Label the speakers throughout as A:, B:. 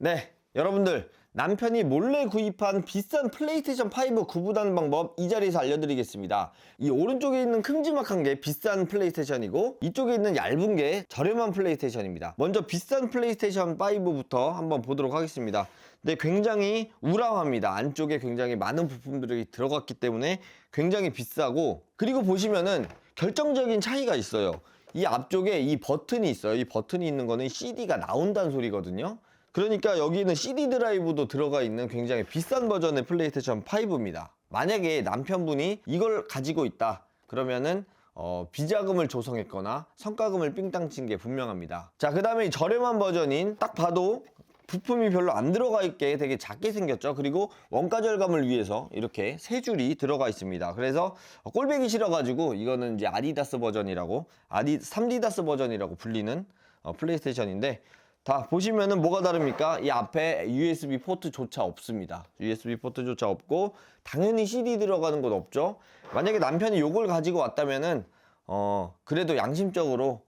A: 네, 여러분들 남편이 몰래 구입한 비싼 플레이스테이션 5 구분하는 방법 이 자리에서 알려드리겠습니다. 이 오른쪽에 있는 큼지막한 게 비싼 플레이스테이션이고 이쪽에 있는 얇은 게 저렴한 플레이스테이션입니다. 먼저 비싼 플레이스테이션 5부터 한번 보도록 하겠습니다. 근데 굉장히 우람합니다. 안쪽에 굉장히 많은 부품들이 들어갔기 때문에 굉장히 비싸고 그리고 보시면은 결정적인 차이가 있어요. 이 앞쪽에 이 버튼이 있어요. 이 버튼이 있는 거는 CD가 나온다는 소리거든요. 그러니까 여기는 CD 드라이브도 들어가 있는 굉장히 비싼 버전의 플레이스테이션 5입니다. 만약에 남편분이 이걸 가지고 있다. 그러면은 어, 비자금을 조성했거나 성과금을 삥땅 친 게 분명합니다. 자, 그 다음에 저렴한 버전인 딱 봐도 부품이 별로 안 들어가 있게 되게 작게 생겼죠. 그리고 원가 절감을 위해서 이렇게 세 줄이 들어가 있습니다. 그래서 꼴배기 싫어가지고 이거는 이제 아디다스 버전이라고 아디 3디다스 버전이라고 불리는 어, 플레이스테이션인데 다 보시면은 뭐가 다릅니까? 이 앞에 USB 포트조차 없습니다. USB 포트조차 없고 당연히 CD 들어가는 건 없죠. 만약에 남편이 이걸 가지고 왔다면은 어 그래도 양심적으로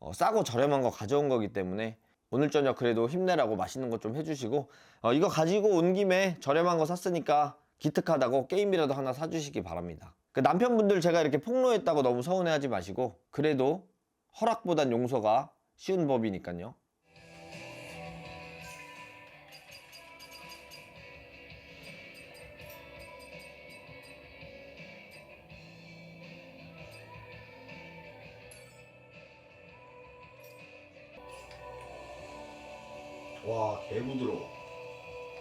A: 어, 싸고 저렴한 거 가져온 거기 때문에 오늘 저녁 그래도 힘내라고 맛있는 거 좀 해주시고 어, 이거 가지고 온 김에 저렴한 거 샀으니까 기특하다고 게임이라도 하나 사주시기 바랍니다. 그 남편분들 제가 이렇게 폭로했다고 너무 서운해하지 마시고 그래도 허락보단 용서가 쉬운 법이니까요. 와, 개 부드러워.